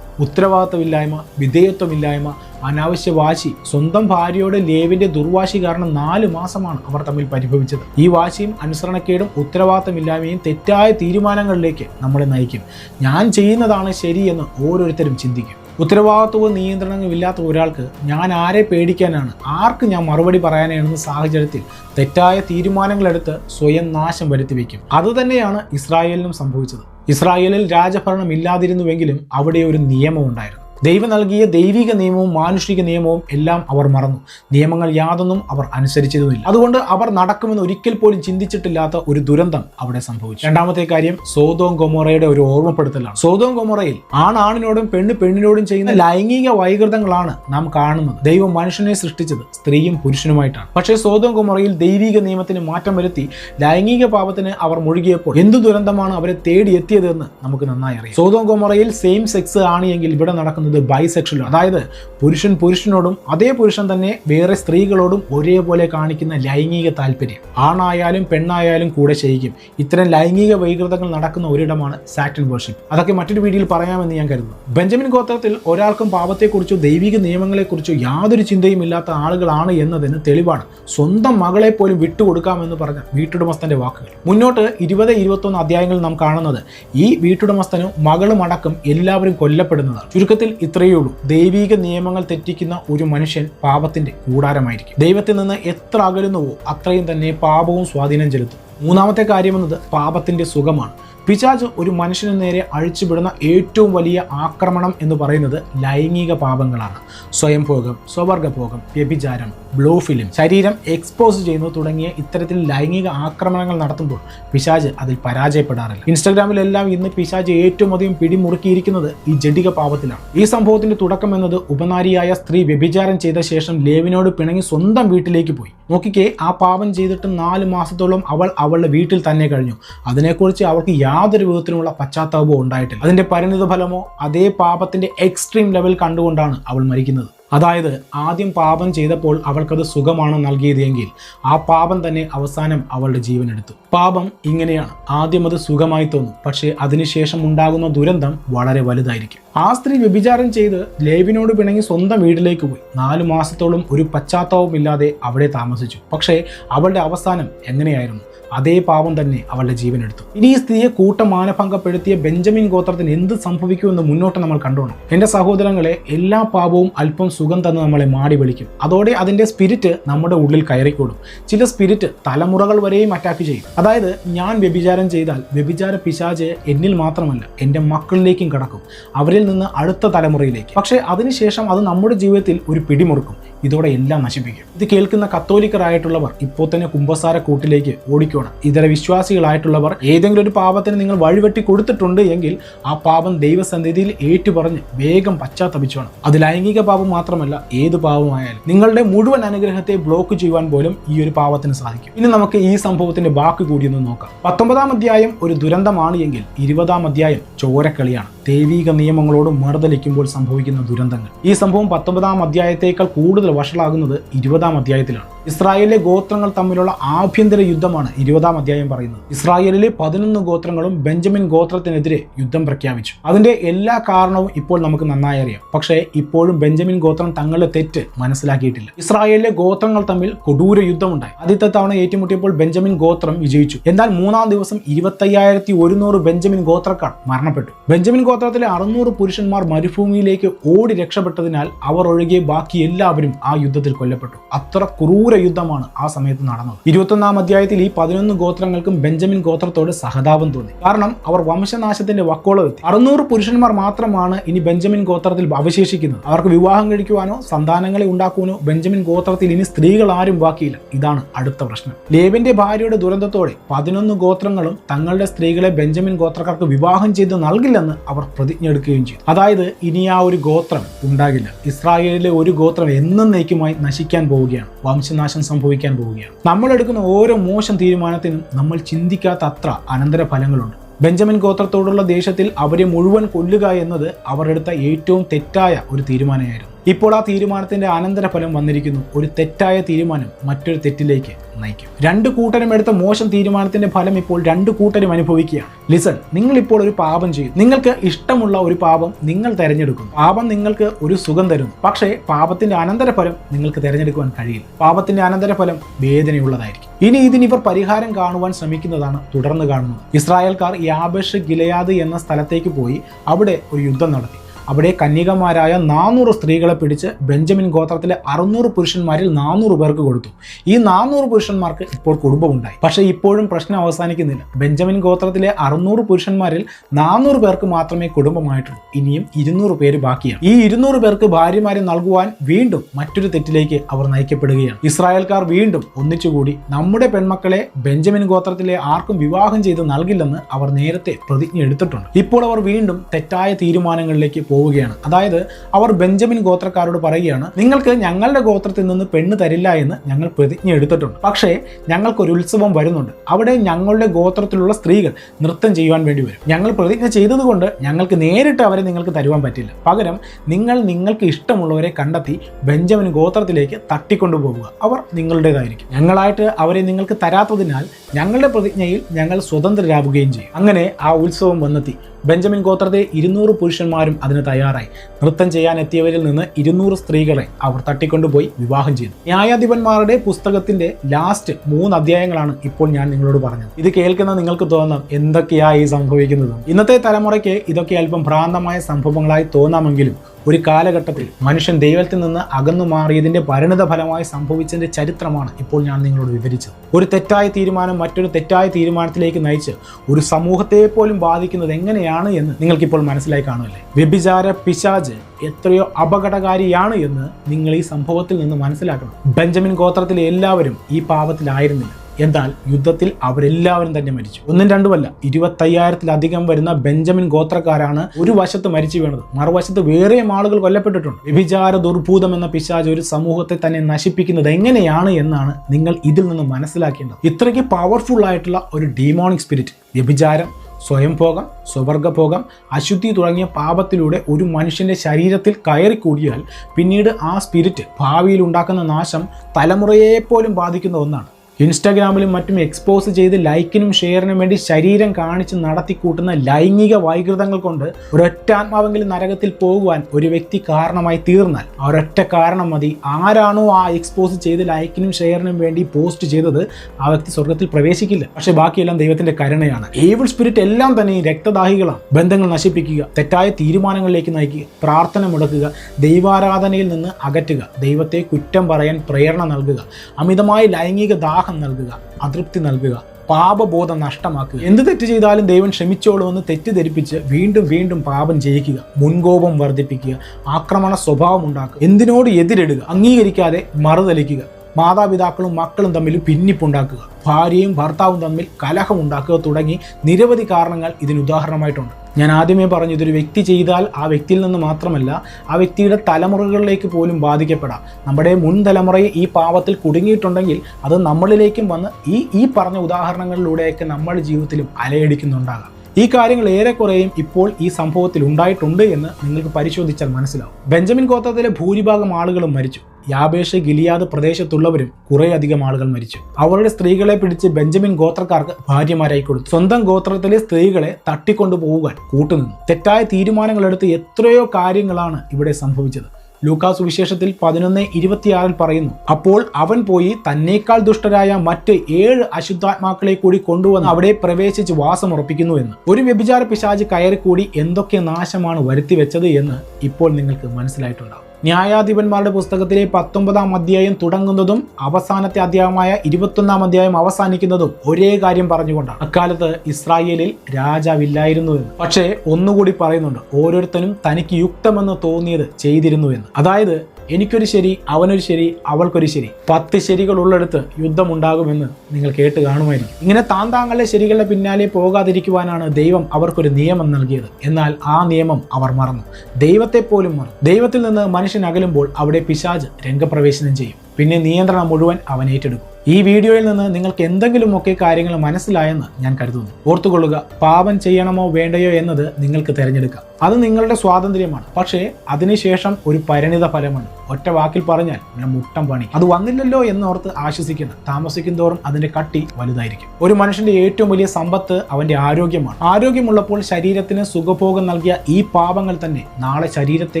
ഉത്തരവാദിത്തമില്ലായ്മ വിധേയത്വമില്ലായ്മ അനാവശ്യ വാശി സ്വന്തം ഭാര്യയോട് ലേവിന്റെ ദുർവാശി കാരണം നാല് മാസമാണ് അവർ തമ്മിൽ പരിഭവിച്ചത്. ഈ വാശിയും അനുസരണക്കേടും ഉത്തരവാദിത്തമില്ലായ്മയും തെറ്റായ തീരുമാനങ്ങളിലേക്ക് നമ്മളെ നയിക്കും. ഞാൻ ചെയ്യുന്നതാണ് ശരിയെന്ന് ഓരോരുത്തരും ചിന്തിക്കും. ഉത്തരവാദിത്വവും നിയന്ത്രണവും ഇല്ലാത്ത ഒരാൾക്ക് ഞാൻ ആരെ പേടിക്കാനാണ്? ആർക്ക് ഞാൻ മറുപടി പറയാനാണെന്ന സാഹചര്യത്തിൽ തെറ്റായ തീരുമാനങ്ങളെടുത്ത് സ്വയം നാശം വരുത്തി വയ്ക്കും. അതുതന്നെയാണ് ഇസ്രായേലിനും സംഭവിച്ചത്. ഇസ്രായേലിൽ രാജഭരണം ഇല്ലാതിരുന്നുവെങ്കിലും അവിടെ ഒരു നിയമം ഉണ്ടായിരുന്നു ദൈവം നൽകിയ ദൈവിക നിയമവും മാനുഷിക നിയമവും എല്ലാം അവർ മറന്നു. നിയമങ്ങൾ യാതൊന്നും അവർ അനുസരിച്ചതുമില്ല. അതുകൊണ്ട് അവർ നടക്കുമെന്ന് ഒരിക്കൽ പോലും ചിന്തിച്ചിട്ടില്ലാത്ത ഒരു ദുരന്തം അവിടെ സംഭവിച്ചു. രണ്ടാമത്തെ കാര്യം സോതോം ഗൊമോറയുടെ ഒരു ഓർമ്മപ്പെടുത്തലാണ്. സോതോം ഗൊമോറയിൽ ആണാണിനോടും പെണ്ണ് പെണ്ണിനോടും ചെയ്യുന്ന ലൈംഗിക വൈകൃതങ്ങളാണ് നാം കാണുന്നത്. ദൈവം മനുഷ്യനെ സൃഷ്ടിച്ചത് സ്ത്രീയും പുരുഷനുമായിട്ടാണ്. പക്ഷേ സോതോം ഗൊമോറയിൽ ദൈവിക നിയമത്തിന് മാറ്റം വരുത്തി ലൈംഗിക പാപത്തിന് അവർ മുഴുകിയപ്പോൾ എന്തു ദുരന്തമാണ് അവരെ തേടിയെത്തിയതെന്ന് നമുക്ക് നന്നായി അറിയാം. സോതോം ഗൊമോറയിൽ സെയിം സെക്സ് ആണ് എങ്കിൽ ഇവിടെ നടക്കുന്നത് ബൈസെക്ഷൽ അതായത് പുരുഷൻ പുരുഷനോടും അതേ പുരുഷൻ തന്നെ വേറെ സ്ത്രീകളോടും ഒരേപോലെ കാണിക്കുന്ന ലൈംഗിക താല്പര്യം. ആണായാലും പെണ്ണായാലും കൂടെ ചെയ്യിക്കും. ഇത്തരം ലൈംഗിക വൈകൃതങ്ങൾ നടക്കുന്ന ഒരിടമാണ് സാറ്റൻ വർഷിപ്പ് അതൊക്കെ മറ്റൊരു വീഡിയോയിൽ പറയാമെന്ന് ഞാൻ കരുതുന്നു. ബെഞ്ചമിൻ ഗോത്രത്തിൽ ഒരാൾക്കും പാപത്തെക്കുറിച്ചോ ദൈവിക നിയമങ്ങളെക്കുറിച്ചോ യാതൊരു ചിന്തയും ഇല്ലാത്ത ആളുകളാണ് എന്നതിന് തെളിവാണ്. സ്വന്തം മകളെ പോലും വിട്ടുകൊടുക്കാമെന്ന് പറഞ്ഞ വീട്ടുടമസ്ഥന്റെ വാക്കുകൾ. മുന്നോട്ട് ഇരുപത് ഇരുപത്തൊന്ന് അധ്യായങ്ങളിൽ നാം കാണുന്നത് ഈ വീട്ടുടമസ്ഥനും മകളും അടക്കം എല്ലാവരും കൊല്ലപ്പെടുന്നതാണ്. ചുരുക്കത്തിൽ ഇത്രയേ ഉള്ളൂ. ദൈവിക നിയമങ്ങൾ തെറ്റിക്കുന്ന ഒരു മനുഷ്യൻ പാപത്തിന്റെ കൂടാരമായിരിക്കും. ദൈവത്തിൽ നിന്ന് എത്ര അകലുന്നുവോ അത്രയും തന്നെ പാപവും സ്വാധീനം ചെലുത്തും. മൂന്നാമത്തെ കാര്യം എന്നത് പാപത്തിന്റെ സുഖമാണ്. പിശാജ് ഒരു മനുഷ്യന് നേരെ അഴിച്ചുവിടുന്ന ഏറ്റവും വലിയ ആക്രമണം എന്ന് പറയുന്നത് ലൈംഗിക പാപങ്ങളാണ്. സ്വയംഭോഗം സ്വവർഗഭോഗം വ്യഭിചാരം ബ്ലൂ ഫിലിം. ശരീരം എക്സ്പോസ് ചെയ്യുന്നു തുടങ്ങിയ ഇത്തരത്തിൽ ലൈംഗിക ആക്രമണങ്ങൾ നടത്തുമ്പോൾ പിശാജ് അതിൽ പരാജയപ്പെടാറില്ല. ഇൻസ്റ്റാഗ്രാമിലെല്ലാം ഇന്ന് പിശാജ് ഏറ്റവും അധികം പിടിമുറുക്കിയിരിക്കുന്നത് ഈ ജഡിക പാപത്തിലാണ്. ഈ സംഭവത്തിന്റെ തുടക്കം എന്നത് ഉപനാരിയായ സ്ത്രീ വ്യഭിചാരം ചെയ്ത ശേഷം ലേവിനോട് പിണങ്ങി സ്വന്തം വീട്ടിലേക്ക് പോയി. നോക്കിക്കേ ആ പാപം ചെയ്തിട്ട് നാല് മാസത്തോളം അവൾ അവളുടെ വീട്ടിൽ തന്നെ കഴിഞ്ഞു. അതിനെക്കുറിച്ച് അവൾക്ക് യാതൊരു വിധത്തിലുമുള്ള പശ്ചാത്താപവും ഉണ്ടായിട്ടില്ല. അതിന്റെ പരിണിത ഫലമോ അതേ പാപത്തിന്റെ എക്സ്ട്രീം ലെവൽ കണ്ടുകൊണ്ടാണ് അവൾ മരിക്കുന്നത്. അതായത് ആദ്യം പാപം ചെയ്തപ്പോൾ അവൾക്കത് സുഖമാണ് നൽകിയത് എങ്കിൽ ആ പാപം തന്നെ അവസാനം അവളുടെ ജീവൻ എടുത്തു പാപം ഇങ്ങനെയാണ്. ആദ്യം അത് സുഖമായി തോന്നും. പക്ഷേ അതിനുശേഷം ഉണ്ടാകുന്ന ദുരന്തം വളരെ വലുതായിരിക്കും. ആ സ്ത്രീ വ്യഭിചാരം ചെയ്ത് ലേവിനോട് പിണങ്ങി സ്വന്തം വീട്ടിലേക്ക് പോയി. നാലു മാസത്തോളം ഒരു പശ്ചാത്താപമില്ലാതെ അവിടെ താമസിച്ചു. പക്ഷേ അവളുടെ അവസാനം എങ്ങനെയായിരുന്നു? അതേ പാവം തന്നെ അവളുടെ ജീവൻ എടുത്തു ഇനി ഈ സ്ത്രീയെ കൂട്ടമാനഭംഗപ്പെടുത്തിയ ബെഞ്ചമിൻ ഗോത്രത്തിന് എന്ത് സംഭവിക്കുമെന്ന് മുന്നോട്ട് നമ്മൾ കണ്ടോണം. എന്റെ സഹോദരങ്ങളെ എല്ലാ പാപവും അല്പം സുഖം തന്ന് നമ്മളെ മാടി വിളിക്കും. അതോടെ അതിന്റെ സ്പിരിറ്റ് നമ്മുടെ ഉള്ളിൽ കയറിക്കൂടും. ചില സ്പിരിറ്റ് തലമുറകൾ വരെയും അറ്റാക്ക് ചെയ്യും. അതായത് ഞാൻ വ്യഭിചാരം ചെയ്താൽ വ്യഭിചാര പിശാച് എന്നിൽ മാത്രമല്ല എന്റെ മക്കളിലേക്കും കടക്കും. അവരിൽ നിന്ന് അടുത്ത തലമുറയിലേക്ക്. പക്ഷേ അതിനുശേഷം അത് നമ്മുടെ ജീവിതത്തിൽ ഒരു പിടിമുറുക്കും. ഇതോടെ എല്ലാം നശിപ്പിക്കും. ഇത് കേൾക്കുന്ന കത്തോലിക്കറായിട്ടുള്ളവർ ഇപ്പോൾ തന്നെ കുംഭസാര കൂട്ടിലേക്ക് ഓടിക്കണം. ഇതര വിശ്വാസികളായിട്ടുള്ളവർ ഏതെങ്കിലും ഒരു പാപത്തിന് നിങ്ങൾ വഴിവെട്ടി കൊടുത്തിട്ടുണ്ട് എങ്കിൽ ആ പാപം ദൈവസന്നിധിയിൽ ഏറ്റുപറഞ്ഞ് വേഗം പശ്ചാത്തപിച്ചോണം. അത് ലൈംഗിക പാപം മാത്രമല്ല ഏത് പാപമായാലും. നിങ്ങളുടെ മുഴുവൻ അനുഗ്രഹത്തെ ബ്ലോക്ക് ചെയ്യുവാൻ പോലും ഈ ഒരു പാപത്തിന് സാധിക്കും. ഇനി നമുക്ക് ഈ സംഭവത്തിന്റെ ബാക്കി കൂടി ഒന്ന് നോക്കാം. പത്തൊമ്പതാം അധ്യായം ഒരു ദുരന്തമാണ് എങ്കിൽ ഇരുപതാം അധ്യായം ചോരക്കളിയാണ്. ദൈവീക നിയമങ്ങളോട് മറുതലിക്കുമ്പോൾ സംഭവിക്കുന്ന ദുരന്തങ്ങൾ. ഈ സംഭവം പത്തൊമ്പതാം അധ്യായത്തേക്കാൾ കൂടുതൽ വഷളാകുന്നത് ഇരുപതാം അധ്യായത്തിലാണ്. ഇസ്രായേലിലെ ഗോത്രങ്ങൾ തമ്മിലുള്ള ആഭ്യന്തര യുദ്ധമാണ് ഇരുപതാം അധ്യായം പറയുന്നത്. ഇസ്രായേലിലെ പതിനൊന്ന് ഗോത്രങ്ങളും ബെഞ്ചമിൻ ഗോത്രത്തിനെതിരെ യുദ്ധം പ്രഖ്യാപിച്ചു. അതിന്റെ എല്ലാ കാരണവും ഇപ്പോൾ നമുക്ക് നന്നായി അറിയാം. പക്ഷേ ഇപ്പോഴും ബെഞ്ചമിൻ ഗോത്രം തങ്ങളുടെ തെറ്റ് മനസ്സിലാക്കിയിട്ടില്ല. ഇസ്രായേലിലെ ഗോത്രങ്ങൾ തമ്മിൽ കൊടൂര യുദ്ധമുണ്ടായി. ആദ്യത്തെ തവണ ഏറ്റുമുട്ടിയപ്പോൾ ബെഞ്ചമിൻ ഗോത്രം വിജയിച്ചു. എന്നാൽ മൂന്നാം ദിവസം ഇരുപത്തയ്യായിരത്തി ഒരുന്നൂറ് ബെഞ്ചമിൻ ഗോത്രക്കാർ മരണപ്പെട്ടു. ബെഞ്ചമിൻ ഗോത്രത്തിലെ അറുന്നൂറ് പുരുഷന്മാർ മരുഭൂമിയിലേക്ക് ഓടി രക്ഷപ്പെട്ടതിനാൽ അവർ ഒഴികെ ബാക്കി എല്ലാവരും ആ യുദ്ധത്തിൽ കൊല്ലപ്പെട്ടു. അത്ര ക്രൂര യുദ്ധമാണ് ആ സമയത്ത് നടന്നത്. ഇരുപത്തൊന്നാം അധ്യായത്തിൽ ഈ പതിനൊന്ന് ഗോത്രങ്ങൾക്കും ബെഞ്ചമിൻ ഗോത്രത്തോട് സഹതാപം തോന്നി. കാരണം അവർ വംശനാശത്തിന്റെ വക്കോളമെത്തി അറുന്നൂറ് പുരുഷന്മാർ മാത്രമാണ് ഇനി ബെഞ്ചമിൻ ഗോത്രത്തിൽ അവശേഷിക്കുന്നത്. അവർക്ക് വിവാഹം കഴിക്കുവാനോ സന്താനങ്ങളെ ഉണ്ടാക്കുവാനോ ബെഞ്ചമിൻ ഗോത്രത്തിൽ ഇനി സ്ത്രീകൾ ആരും ബാക്കിയില്ല. ഇതാണ് അടുത്ത പ്രശ്നം. ലേബിന്റെ ഭാര്യയുടെ ദുരന്തത്തോടെ പതിനൊന്ന് ഗോത്രങ്ങളും തങ്ങളുടെ സ്ത്രീകളെ ബെഞ്ചമിൻ ഗോത്രക്കാർക്ക് വിവാഹം ചെയ്ത് നൽകില്ലെന്ന് അവർ പ്രതിജ്ഞ എടുക്കുകയും ചെയ്തു. അതായത് ഇനി ആ ഒരു ഗോത്രം ഉണ്ടാകില്ല. ഇസ്രായേലിലെ ഒരു ഗോത്രം എന്നും നയിക്കുമായി നശിക്കാൻ പോവുകയാണ്. വംശനാശം സംഭവിക്കാൻ പോവുകയാണ്. നമ്മൾ എടുക്കുന്ന ഓരോ മോശം തീരുമാനത്തിനും നമ്മൾ ചിന്തിക്കാത്ത അത്ര അനന്തര ഫലങ്ങളുണ്ട് ബെഞ്ചമിൻ ഗോത്രത്തോടുള്ള ദേശത്തിൽ അവരെ മുഴുവൻ കൊല്ലുക എന്നത് അവർ എടുത്ത ഏറ്റവും തെറ്റായ ഒരു തീരുമാനമായിരുന്നു. ഇപ്പോൾ ആ തീരുമാനത്തിന്റെ അനന്തരഫലം വന്നിരിക്കുന്നു. ഒരു തെറ്റായ തീരുമാനം മറ്റൊരു തെറ്റിലേക്ക് നയിക്കും. രണ്ട് കൂട്ടരും എടുത്ത മോശം തീരുമാനത്തിന്റെ ഫലം ഇപ്പോൾ രണ്ട് കൂട്ടരും അനുഭവിക്കുകയാണ്. ലിസൺ നിങ്ങൾ ഇപ്പോൾ ഒരു പാപം ചെയ്യും. നിങ്ങൾക്ക് ഇഷ്ടമുള്ള ഒരു പാപം നിങ്ങൾ തിരഞ്ഞെടുക്കും. പാപം നിങ്ങൾക്ക് ഒരു സുഖം തരുന്നു. പക്ഷേ പാപത്തിന്റെ അനന്തരഫലം നിങ്ങൾക്ക് തിരഞ്ഞെടുക്കുവാൻ കഴിയില്ല. പാപത്തിന്റെ അനന്തരഫലം വേദനയുള്ളതായിരിക്കും. ഇനി ഇതിന് ഇവർ പരിഹാരം കാണുവാൻ ശ്രമിക്കുന്നതാണ് തുടർന്ന് കാണുന്നത്. ഇസ്രായേൽക്കാർ യാബേഷ് ഗിലയാദ് എന്ന സ്ഥലത്തേക്ക് പോയി അവിടെ ഒരു യുദ്ധം നടത്തി. അവിടെ കന്യകമാരായ നാനൂറ് സ്ത്രീകളെ പിടിച്ച് ബെഞ്ചമിൻ ഗോത്രത്തിലെ അറുന്നൂറ് പുരുഷന്മാരിൽ നാനൂറ് പേർക്ക് കൊടുത്തു. ഈ നാനൂറ് പുരുഷന്മാർക്ക് ഇപ്പോൾ കുടുംബമുണ്ടായി. പക്ഷേ ഇപ്പോഴും പ്രശ്നം അവസാനിക്കുന്നില്ല. ബെഞ്ചമിൻ ഗോത്രത്തിലെ അറുന്നൂറ് പുരുഷന്മാരിൽ നാനൂറ് പേർക്ക് മാത്രമേ കുടുംബമായിട്ടുള്ളൂ. ഇനിയും ഇരുന്നൂറ് പേര് ബാക്കിയാണ്. ഈ ഇരുന്നൂറ് പേർക്ക് ഭാര്യമാരെ നൽകുവാൻ വീണ്ടും മറ്റൊരു തെറ്റിലേക്ക് അവർ നയിക്കപ്പെടുകയാണ്. ഇസ്രായേൽക്കാർ വീണ്ടും ഒന്നിച്ചുകൂടി നമ്മുടെ പെൺമക്കളെ ബെഞ്ചമിൻ ഗോത്രത്തിലെ ആർക്കും വിവാഹം ചെയ്ത് നൽകില്ലെന്ന് അവർ നേരത്തെ പ്രതിജ്ഞ എടുത്തിട്ടുണ്ട് ഇപ്പോൾ അവർ വീണ്ടും തെറ്റായ തീരുമാനങ്ങളിലേക്ക് പോവുകയാണ്. അതായത് അവർ ബെഞ്ചമിൻ ഗോത്രക്കാരോട് പറയുകയാണ് നിങ്ങൾക്ക് ഞങ്ങളുടെ ഗോത്രത്തിൽ നിന്ന് പെണ്ണ് തരില്ല എന്ന് ഞങ്ങൾ പ്രതിജ്ഞ എടുത്തിട്ടുണ്ട്. പക്ഷേ ഞങ്ങൾക്കൊരു ഉത്സവം വരുന്നുണ്ട്. അവിടെ ഞങ്ങളുടെ ഗോത്രത്തിലുള്ള സ്ത്രീകൾ നൃത്തം ചെയ്യുവാൻ വേണ്ടി വരും. ഞങ്ങൾ പ്രതിജ്ഞ ചെയ്തതുകൊണ്ട് ഞങ്ങൾക്ക് നേരിട്ട് അവരെ നിങ്ങൾക്ക് തരുവാൻ പറ്റില്ല. പകരം നിങ്ങൾ നിങ്ങൾക്ക് ഇഷ്ടമുള്ളവരെ കണ്ടെത്തി ബെഞ്ചമിൻ ഗോത്രത്തിലേക്ക് തട്ടിക്കൊണ്ടുപോകുക അവർ നിങ്ങളുടേതായിരിക്കും. ഞങ്ങളായിട്ട് അവരെ നിങ്ങൾക്ക് തരാത്തതിനാൽ ഞങ്ങളുടെ പ്രതിജ്ഞയിൽ ഞങ്ങൾ സ്വതന്ത്രരാകുകയും ചെയ്യും. അങ്ങനെ ആ ഉത്സവം വന്നെത്തി. ബെഞ്ചമിൻ ഗോത്രത്തെ ഇരുന്നൂറ് പുരുഷന്മാരും അതിന് തയ്യാറായി. നൃത്തം ചെയ്യാൻ എത്തിയവരിൽ നിന്ന് ഇരുന്നൂറ് സ്ത്രീകളെ അവർ തട്ടിക്കൊണ്ടുപോയി വിവാഹം ചെയ്തു. ന്യായാധിപന്മാരുടെ പുസ്തകത്തിന്റെ ലാസ്റ്റ് മൂന്ന് അധ്യായങ്ങളാണ് ഇപ്പോൾ ഞാൻ നിങ്ങളോട് പറഞ്ഞത്. ഇത് കേൾക്കുന്ന നിങ്ങൾക്ക് തോന്നാം എന്തൊക്കെയാ ഈ സംഭവിക്കുന്നത്. ഇന്നത്തെ തലമുറയ്ക്ക് ഇതൊക്കെ അല്പം ഭ്രാന്തമായ സംഭവങ്ങളായി തോന്നാമെങ്കിലും ഒരു കാലഘട്ടത്തിൽ മനുഷ്യൻ ദൈവത്തിൽ നിന്ന് അകന്നു മാറിയതിന്റെ പരിണിത ഫലമായി സംഭവിച്ചതിന്റെ ചരിത്രമാണ് ഇപ്പോൾ ഞാൻ നിങ്ങളോട് വിവരിച്ചത്. ഒരു തെറ്റായ തീരുമാനം മറ്റൊരു തെറ്റായ തീരുമാനത്തിലേക്ക് നയിച്ച് ഒരു സമൂഹത്തെ പോലും ബാധിക്കുന്നത് എങ്ങനെയാണ് എന്ന് നിങ്ങൾക്കിപ്പോൾ മനസ്സിലായി കാണുമല്ലേ? വ്യഭിചാര പിശാജ് എത്രയോ അപകടകാരിയാണ് എന്ന് നിങ്ങൾ ഈ സംഭവത്തിൽ നിന്ന് മനസ്സിലാക്കണം. ബെഞ്ചമിൻ ഗോത്രത്തിലെ എല്ലാവരും ഈ പാപത്തിലായിരുന്നില്ല. എന്നാൽ യുദ്ധത്തിൽ അവരെല്ലാവരും തന്നെ മരിച്ചു. ഒന്നും രണ്ടുമല്ല ഇരുപത്തയ്യായിരത്തിലധികം വരുന്ന ബെഞ്ചമിൻ ഗോത്രക്കാരാണ് ഒരു വശത്ത് മരിച്ചു വീണത്. മറുവശത്ത് വേറെയും ആളുകൾ കൊല്ലപ്പെട്ടിട്ടുണ്ട്. വ്യഭിചാര ദുർഭൂതം എന്ന പിശാജ് ഒരു സമൂഹത്തെ തന്നെ നശിപ്പിക്കുന്നത് എങ്ങനെയാണ് എന്നാണ് നിങ്ങൾ ഇതിൽ നിന്ന് മനസ്സിലാക്കേണ്ടത്. ഇത്രയ്ക്ക് പവർഫുൾ ആയിട്ടുള്ള ഒരു ഡീമോണിക് സ്പിരിറ്റ് വ്യഭിചാരം സ്വയംഭോഗം സ്വവർഗഭോഗം അശുദ്ധി തുടങ്ങിയ പാപത്തിലൂടെ ഒരു മനുഷ്യന്റെ ശരീരത്തിൽ കയറിക്കൂടിയാൽ പിന്നീട് ആ സ്പിരിറ്റ് ഭാവിയിൽ ഉണ്ടാക്കുന്ന നാശം തലമുറയെപ്പോലും ബാധിക്കുന്ന ഒന്നാണ്. ഇൻസ്റ്റാഗ്രാമിലും മറ്റും എക്സ്പോസ് ചെയ്ത് ലൈക്കിനും ഷെയറിനും വേണ്ടി ശരീരം കാണിച്ച് നടത്തിക്കൂട്ടുന്ന ലൈംഗിക വൈകൃതങ്ങൾ കൊണ്ട് ഒരൊറ്റ ആത്മാവെങ്കിലും നരകത്തിൽ പോകുവാൻ ഒരു വ്യക്തി കാരണമായി തീർന്നാൽ ഒരൊറ്റ കാരണം മതി. ആരാണോ ആ എക്സ്പോസ് ചെയ്ത് ലൈക്കിനും ഷെയറിനും വേണ്ടി പോസ്റ്റ് ചെയ്തത് ആ വ്യക്തി സ്വർഗത്തിൽ പ്രവേശിക്കില്ല. പക്ഷേ ബാക്കിയെല്ലാം ദൈവത്തിന്റെ കരുണയാണ്. ഏവിൾ സ്പിരിറ്റ് എല്ലാം തന്നെ രക്തദാഹികളാണ്. ബന്ധങ്ങൾ നശിപ്പിക്കുക തെറ്റായ തീരുമാനങ്ങളിലേക്ക് നയിക്കുക പ്രാർത്ഥന മുടക്കുക ദൈവാരാധനയിൽ നിന്ന് അകറ്റുക ദൈവത്തെ കുറ്റം പറയാൻ പ്രേരണ നൽകുക അമിതമായ ലൈംഗിക ദാഹം നൽകുക അതൃപ്തി നൽകുക പാപബോധം നഷ്ടമാക്കുക. എന്ത് തെറ്റ് ചെയ്താലും ദൈവം ക്ഷമിച്ചോളൂ എന്ന് തെറ്റിദ്ധരിപ്പിച്ച് വീണ്ടും വീണ്ടും പാപം ചെയ്യിക്കുക മുൻകോപം വർദ്ധിപ്പിക്കുക ആക്രമണ സ്വഭാവം ഉണ്ടാക്കുക എന്തിനോട് എതിരിടുക അംഗീകരിക്കാതെ മറുതലിക്കുക മാതാപിതാക്കളും മക്കളും തമ്മിൽ ഭിന്നിപ്പുണ്ടാക്കുക ഭാര്യയും ഭർത്താവും തമ്മിൽ കലഹം ഉണ്ടാക്കുക തുടങ്ങി നിരവധി കാരണങ്ങൾ ഇതിന് ഉദാഹരണമായിട്ടുണ്ട്. ഞാൻ ആദ്യമേ പറഞ്ഞു ഇതൊരു വ്യക്തി ചെയ്താൽ ആ വ്യക്തിയിൽ നിന്ന് മാത്രമല്ല ആ വ്യക്തിയുടെ തലമുറകളിലേക്ക് പോലും ബാധിക്കപ്പെടാം. നമ്മുടെ മുൻ തലമുറയെ ഈ പാപത്തിൽ കുടുങ്ങിയിട്ടുണ്ടെങ്കിൽ അത് നമ്മളിലേക്കും വന്ന് ഈ ഈ പറഞ്ഞ ഉദാഹരണങ്ങളിലൂടെയൊക്കെ നമ്മുടെ ജീവിതത്തിലും അലയടിക്കുന്നുണ്ടാകാം. ഈ കാര്യങ്ങൾ ഏറെക്കുറെയും ഇപ്പോൾ ഈ സംഭവത്തിൽ ഉണ്ടായിട്ടുണ്ട് എന്ന് നിങ്ങൾക്ക് പരിശോധിച്ചാൽ മനസ്സിലാവും. ബെഞ്ചമിൻ ഗോത്രത്തിലെ ഭൂരിഭാഗം ആളുകളും മരിച്ചു. യാബേഷ് ഗിലിയാദ് പ്രദേശത്തുള്ളവരും കുറേയധികം ആളുകൾ മരിച്ചു. അവരുടെ സ്ത്രീകളെ പിടിച്ച് ബെഞ്ചമിൻ ഗോത്രക്കാർക്ക് ഭാര്യമാരായി കൊടുത്തു. സ്വന്തം ഗോത്രത്തിലെ സ്ത്രീകളെ തട്ടിക്കൊണ്ടുപോകാൻ കൂട്ടുനിന്നു. തെറ്റായ തീരുമാനങ്ങളെടുത്ത് എത്രയോ കാര്യങ്ങളാണ് ഇവിടെ സംഭവിച്ചത്. ലൂക്കാസ് വിശേഷത്തിൽ പതിനൊന്ന് ഇരുപത്തിയാറിൽ പറയുന്നു അപ്പോൾ അവൻ പോയി തന്നേക്കാൾ ദുഷ്ടരായ മറ്റ് ഏഴ് അശുദ്ധാത്മാക്കളെ കൂടി കൊണ്ടുവന്ന് അവിടെ പ്രവേശിച്ച് വാസമുറപ്പിക്കുന്നു എന്ന്. ഒരു വ്യഭിചാര പിശാജ് കയറിക്കൂടി എന്തൊക്കെ നാശമാണ് വരുത്തിവെച്ചത് എന്ന് ഇപ്പോൾ നിങ്ങൾക്ക് മനസ്സിലായിട്ടുണ്ടാവും ന്യായാധിപന്മാരുടെ പുസ്തകത്തിലെ പത്തൊമ്പതാം അധ്യായം തുടങ്ങുന്നതും അവസാനത്തെ അധ്യായമായ ഇരുപത്തൊന്നാം അധ്യായം അവസാനിക്കുന്നതും ഒരേ കാര്യം പറഞ്ഞുകൊണ്ടാണ്. അക്കാലത്ത് ഇസ്രായേലിൽ രാജാവില്ലായിരുന്നു എന്ന് പക്ഷേ ഒന്നുകൂടി പറയുന്നുണ്ട്. ഓരോരുത്തരും തനിക്ക് യുക്തമെന്ന് തോന്നിയത് ചെയ്തിരുന്നു എന്ന് അതായത് എനിക്കൊരു ശരി അവനൊരു ശരി അവൾക്കൊരു ശരി. പത്ത് ശരികൾ ഉള്ളിടത്ത് യുദ്ധമുണ്ടാകുമെന്ന് നിങ്ങൾ കേട്ട് കാണുമായിരുന്നു ഇങ്ങനെ താൻ താങ്കളുടെ ശരികളുടെ പിന്നാലെ പോകാതിരിക്കുവാനാണ് ദൈവം അവർക്കൊരു നിയമം നൽകിയത്. എന്നാൽ ആ നിയമം അവർ മറന്നു. ദൈവത്തെ പോലും മറന്നു. ദൈവത്തിൽ നിന്ന് മനുഷ്യൻ അകലുമ്പോൾ അവിടെ പിശാജ് രംഗപ്രവേശനം ചെയ്യും. പിന്നെ നിയന്ത്രണം മുഴുവൻ അവൻ ഏറ്റെടുക്കും. ഈ വീഡിയോയിൽ നിന്ന് നിങ്ങൾക്ക് എന്തെങ്കിലുമൊക്കെ കാര്യങ്ങൾ മനസ്സിലായെന്ന് ഞാൻ കരുതുന്നു. ഓർത്തുകൊള്ളുക പാപം ചെയ്യണമോ വേണ്ടയോ എന്നത് നിങ്ങൾക്ക് തിരഞ്ഞെടുക്കാം. അത് നിങ്ങളുടെ സ്വാതന്ത്ര്യമാണ്. പക്ഷേ അതിനുശേഷം ഒരു പരിണിത ഫലമാണ് ഒറ്റ വാക്കിൽ പറഞ്ഞാൽ ഞാൻ മുട്ടം പണി അത് വന്നില്ലല്ലോ എന്നോർത്ത് ആശ്വസിക്കണം താമസിക്കും തോറും അതിന്റെ കട്ടി വലുതായിരിക്കും. ഒരു മനുഷ്യന്റെ ഏറ്റവും വലിയ സമ്പത്ത് അവന്റെ ആരോഗ്യമാണ്. ആരോഗ്യമുള്ളപ്പോൾ ശരീരത്തിന് സുഖഭോഗം നൽകിയ ഈ പാപങ്ങൾ തന്നെ നാളെ ശരീരത്തെ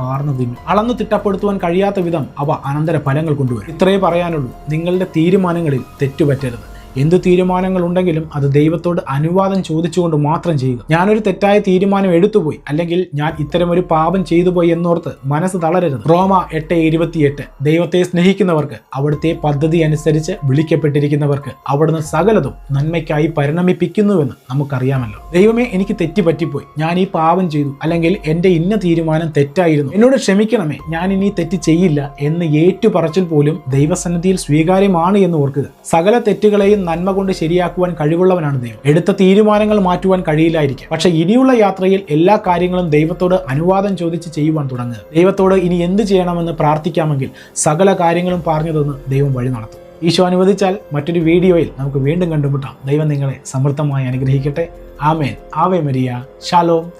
കാർന്നു തിന്നും. അളന്നു തിട്ടപ്പെടുത്തുവാൻ കഴിയാത്ത വിധം അവ അനന്തര ഫലങ്ങൾ കൊണ്ടുവരും. ഇത്രയേ പറയാനുള്ളൂ. നിങ്ങളുടെ തീരുമാനങ്ങളിൽ തെറ്റുപറ്റരുത്. എന്ത് തീരുമാനങ്ങൾ ഉണ്ടെങ്കിലും അത് ദൈവത്തോട് അനുവാദം ചോദിച്ചുകൊണ്ട് മാത്രം ചെയ്യുക. ഞാനൊരു തെറ്റായ തീരുമാനം എടുത്തുപോയി. അല്ലെങ്കിൽ ഞാൻ ഇത്തരമൊരു പാപം ചെയ്തുപോയി എന്നോർത്ത് മനസ്സ് തളരരുത്. റോമ എട്ട് ഇരുപത്തിയെട്ട്. ദൈവത്തെ സ്നേഹിക്കുന്നവർക്ക് അവിടുത്തെ പദ്ധതി അനുസരിച്ച് വിളിക്കപ്പെട്ടിരിക്കുന്നവർക്ക് അവിടുന്ന് സകലതും നന്മയ്ക്കായി പരിണമിപ്പിക്കുന്നുവെന്ന് നമുക്കറിയാമല്ലോ. ദൈവമേ എനിക്ക് തെറ്റുപറ്റിപ്പോയി. ഞാൻ ഈ പാപം ചെയ്തു. അല്ലെങ്കിൽ എന്റെ ഇന്ന തീരുമാനം തെറ്റായിരുന്നു. എന്നോട് ക്ഷമിക്കണമേ. ഞാൻ ഇനി തെറ്റ് ചെയ്യില്ല എന്ന് ഏറ്റുപറച്ചിൽ പോലും ദൈവസന്നിധിയിൽ സ്വീകാര്യമാണ് എന്ന് ഓർക്കുക. സകല തെറ്റുകളെയും നന്മ കൊണ്ട് ശരിയാക്കുവാൻ കഴിവുള്ളവനാണ് ദൈവം. എടുത്ത തീരുമാനങ്ങൾ മാറ്റുവാൻ കഴിയില്ലായിരിക്കും. പക്ഷെ ഇനിയുള്ള യാത്രയിൽ എല്ലാ കാര്യങ്ങളും ദൈവത്തോട് അനുവാദം ചോദിച്ച് ചെയ്യുവാൻ തുടങ്ങുക. ദൈവത്തോട് ഇനി എന്ത് ചെയ്യണമെന്ന് പ്രാർത്ഥിക്കാമെങ്കിൽ സകല കാര്യങ്ങളും പറഞ്ഞു തന്ന് ദൈവം വഴി നടത്തും. ഈശോ അനുവദിച്ചാൽ മറ്റൊരു വീഡിയോയിൽ നമുക്ക് വീണ്ടും കണ്ടുമുട്ടാം. ദൈവം നിങ്ങളെ സമൃദ്ധമായി അനുഗ്രഹിക്കട്ടെ. ആമേൻ. Ave Maria Shalom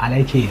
അലൈഖീർ